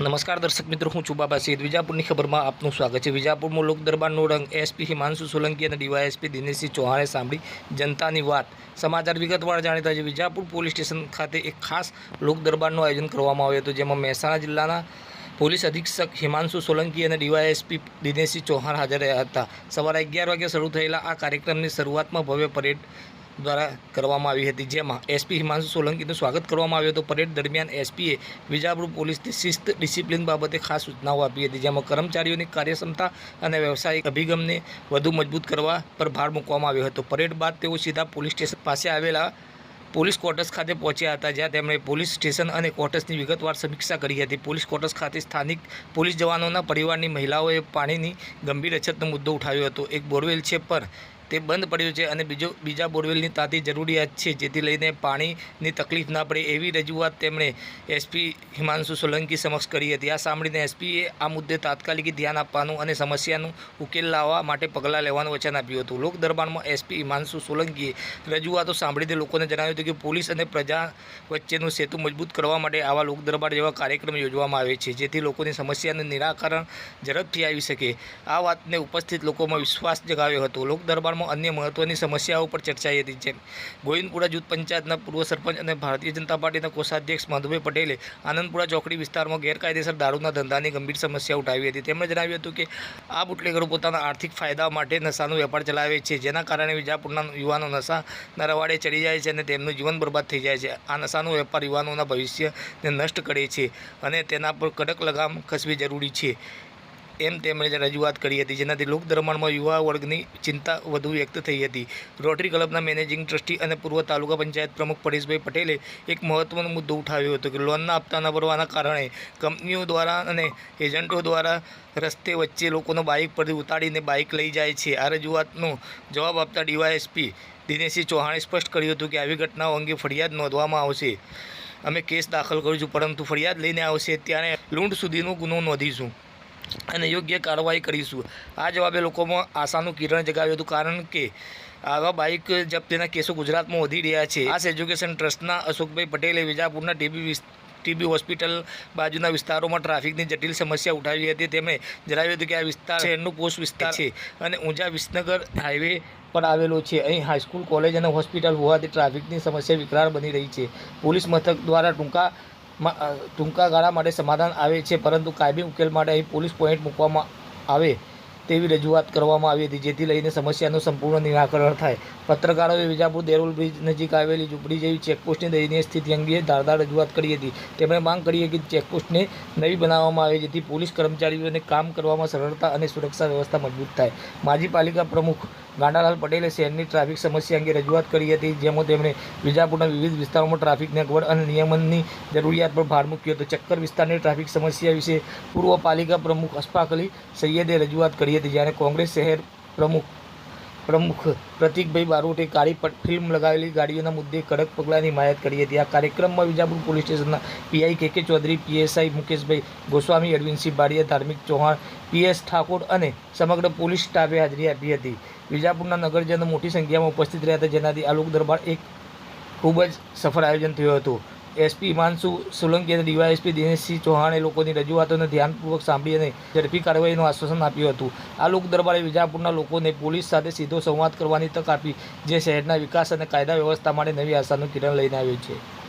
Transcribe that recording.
નમસ્કાર દર્શક મિત્રો, હું ચુબાબા બાબા વિજાપુરની ખબરમાં આપનું સ્વાગત છે. વિજાપુરમાં લોક દરબારનો રંગ એસપી હિમાંશુ સોલંકી અને ડીવાયએસપી દિનેશસિંહ ચૌહાણે સાંભળી જનતાની વાત. સમાચાર વિગતવાર જાણીતા છે, વિજાપુર પોલીસ સ્ટેશન ખાતે એક ખાસ લોક દરબારનું આયોજન કરવામાં આવ્યું હતું, જેમાં મહેસાણા જિલ્લાના પોલીસ અધિક્ષક હિમાંશુ સોલંકી અને ડીવાયએસપી દિનેશસિંહ ચૌહાણ હાજર રહ્યા હતા. સવારે અગિયાર વાગે શરૂ થયેલા આ કાર્યક્રમની શરૂઆતમાં ભવ્ય પરેડ દ્વારા કરવામાં આવી હતી, જેમાં એસપી હિમાંશુ સોલંકીનું સ્વાગત કરવામાં આવ્યું હતું. પરેડ દરમિયાન એસપીએ વિજાપુર પોલીસની શિસ્ત ડિસિપ્લિન બાબતે ખાસ સૂચનાઓ આપી હતી, જેમાં કર્મચારીઓની કાર્યક્ષમતા અને વ્યવસાયિક અભિગમને વધુ મજબૂત કરવા પર ભાર મૂકવામાં આવ્યો હતો. પરેડ બાદ તેઓ સીધા પોલીસ સ્ટેશન પાસે આવેલા પોલીસ ક્વાર્ટર્સ ખાતે પહોંચ્યા હતા, જ્યાં તેમણે પોલીસ સ્ટેશન અને ક્વાર્ટર્સની વિગતવાર સમીક્ષા કરી હતી. પોલીસ ક્વાર્ટર્સ ખાતે સ્થાનિક પોલીસ જવાનોના પરિવારની મહિલાઓએ પાણીની ગંભીર અછતનો મુદ્દો ઉઠાવ્યો હતો. એક બોરવેલ છે પર તે બંધ પડ્યો છે અને બીજો બીજા બોરવેલની તાતી જરૂરિયાત છે, જેથી લઈને પાણીની તકલીફ ના પડે એવી રજૂઆત તેમણે એસપી હિમાંશુ સોલંકી સમક્ષ કરી હતી. આ સાંભળીને એસપીએ આ મુદ્દે તાત્કાલિક ધ્યાન આપવાનું અને સમસ્યાનું ઉકેલ લાવવા માટે પગલાં લેવાનું વચન આપ્યું હતું. લોક દરબારમાં એસપી હિમાંશુ સોલંકીએ રજૂઆતો સાંભળીને લોકોને જણાવ્યું હતું કે પોલીસ અને પ્રજા વચ્ચેનું સેતુ મજબૂત કરવા માટે આવા લોક દરબાર જેવા કાર્યક્રમ યોજવામાં આવે છે, જેથી લોકોની સમસ્યાનું નિરાકરણ ઝડપથી આવી શકે. આ વાતને ઉપસ્થિત લોકોમાં વિશ્વાસ જગાવ્યો હતો. લોક અન્ય મહત્વની સમસ્યાઓ પર ચર્ચાઈ હતી જેમ ગોવિંદપુરા જૂથ પંચાયતના પૂર્વ સરપંચ અને ભારતીય જનતા પાર્ટીના કોષાધ્યક્ષ માધુભાઈ પટેલે આનંદપુરા ચોકડી વિસ્તારમાં ગેરકાયદેસર દારૂના ધંધાની ગંભીર સમસ્યા ઉઠાવી હતી. તેમણે જણાવ્યું હતું કે આ બુટલેગરો પોતાના આર્થિક ફાયદા માટે નશાનો વેપાર ચલાવે છે, જેના કારણે વિજાપુરના યુવાનો નશાના રવાડે ચડી જાય છે અને તેમનું જીવન બરબાદ થઈ જાય છે. આ નશાનો વેપાર યુવાનોના ભવિષ્યને નષ્ટ કરે છે અને તેના પર કડક લગામ ખસવી જરૂરી છે. એમ તેમણે રજૂઆત કરી હતી, જેનાથી લોક દરબારમાં યુવા વર્ગની ચિંતા વધુ વ્યક્ત થઈ હતી. રોટરી ક્લબના મેનેજિંગ ટ્રસ્ટી અને પૂર્વ તાલુકા પંચાયત પ્રમુખ પરેશભાઈ પટેલે એક મહત્વનો મુદ્દો ઉઠાવ્યો હતો કે લોનના હપ્તા ન ભરવાના કારણે કંપનીઓ દ્વારા અને એજન્ટો દ્વારા રસ્તે વચ્ચે લોકોનો બાઇક પરથી ઉતારીને બાઇક લઈ જાય છે. આ રજૂઆતનો જવાબ આપતા ડીવાયએસપી દિનેશસિંહ ચૌહાણે સ્પષ્ટ કર્યું હતું કે આવી ઘટનાઓ અંગે ફરિયાદ નોંધવામાં આવશે. અમે કેસ દાખલ કરીશું, પરંતુ ફરિયાદ લઈને આવશે ત્યારે લૂંટ સુધીનો ગુનો નોંધીશું. અને યોગ્ય કાર્યવાહી કરીશું. આ જવાબે લોકોમાં આશાનું કિરણ જગાવ્યું હતું. કારણ કે આવા બાઇક જપ્તીના કેસો ગુજરાતમાં વધી રહ્યા છે. આ એજ્યુકેશન ટ્રસ્ટના અશોકભાઈ પટેલે વિજાપુરના ટીબી ટીબી હોસ્પિટલ બાજુના વિસ્તારોમાં ટ્રાફિકની જટિલ સમસ્યા ઉઠાવી હતી. તેમણે જણાવ્યું હતું કે આ વિસ્તાર શહેરનું પોસ્ટ વિસ્તાર છે અને ઊંઝા વિસનગર હાઈવે પર આવેલો છે. અહીં હાઈસ્કૂલ, કોલેજ અને હોસ્પિટલ હોવાથી ટ્રાફિકની સમસ્યા વિકરાળ બની રહી છે. પોલીસ મથક દ્વારા ટૂંકા ટૂંકા ગાળા માટે સમાધાન આવે છે, પરંતુ કાયમી ઉકેલ માટે અહીં પોલીસ પોઈન્ટ મૂકવામાં આવે તેવી રજૂઆત કરવામાં આવી હતી, જેથી લઈને સમસ્યાનું સંપૂર્ણ નિરાકરણ થાય. પત્રકારોએ વિજાપુર દેરોલ બ્રિજ નજીક આવેલી ઝૂંપડી જેવી ચેકપોસ્ટની દયનીય સ્થિતિ અંગે ધારદાર રજૂઆત કરી હતી. તેમણે માંગ કરી કે ચેકપોસ્ટને નવી બનાવવામાં આવે, જેથી પોલીસ કર્મચારીઓને કામ કરવામાં સરળતા અને સુરક્ષા વ્યવસ્થા મજબૂત થાય. માજી પાલિકા પ્રમુખ ગાંડાલાલ પટેલે શહેરની ટ્રાફિક સમસ્યા અંગે રજૂઆત કરી હતી, જેમાં તેમણે વિજાપુરના વિવિધ વિસ્તારોમાં ટ્રાફિક નેટવર્ક અને નિયમનની જરૂરિયાત પર ભાર મૂક્યો હતો. ચક્કર વિસ્તારની ટ્રાફિક સમસ્યા વિશે પૂર્વ પાલિકા પ્રમુખ અશફાક અલી સૈયદે રજૂઆત કરી હતી, જ્યારે કોંગ્રેસ શહેર પ્રમુખ પ્રમુખ પ્રતિકભાઈ બારોટે કાળી ફિલ્મ લગાવેલી ગાડીઓના મુદ્દે કડક પગલાંની હિમાયત કરી હતી. આ કાર્યક્રમમાં વિજાપુર પોલીસ સ્ટેશનના PI K K Chaudhary, PSI Mukeshbhai Goswami, Arvindsinh Bariya, Dharmik Chauhan, PS Thakor અને સમગ્ર પોલીસ સ્ટાફે હાજરી આપી હતી. વિજાપુરના નગરજનો મોટી સંખ્યામાં ઉપસ્થિત રહ્યા હતા. જેનાથી આલોક દરબાર એક ખૂબ જ સફળ આયોજન થયું હતું. એસપી હિમાંશુ સોલંકી અને ડીવાયએસપી દિનેશસિંહ ચૌહાણે લોકોની રજૂઆતોને ધ્યાનપૂર્વક સાંભળી અને ઝડપી કાર્યવાહીનું આશ્વાસન આપ્યું હતું. આ લોક દરબારે વિજાપુરના લોકોને પોલીસ સાથે સીધો સંવાદ કરવાની તક આપી, જે શહેરના વિકાસ અને કાયદા વ્યવસ્થા માટે નવી આશાનું કિરણ લઈને આવ્યું છે.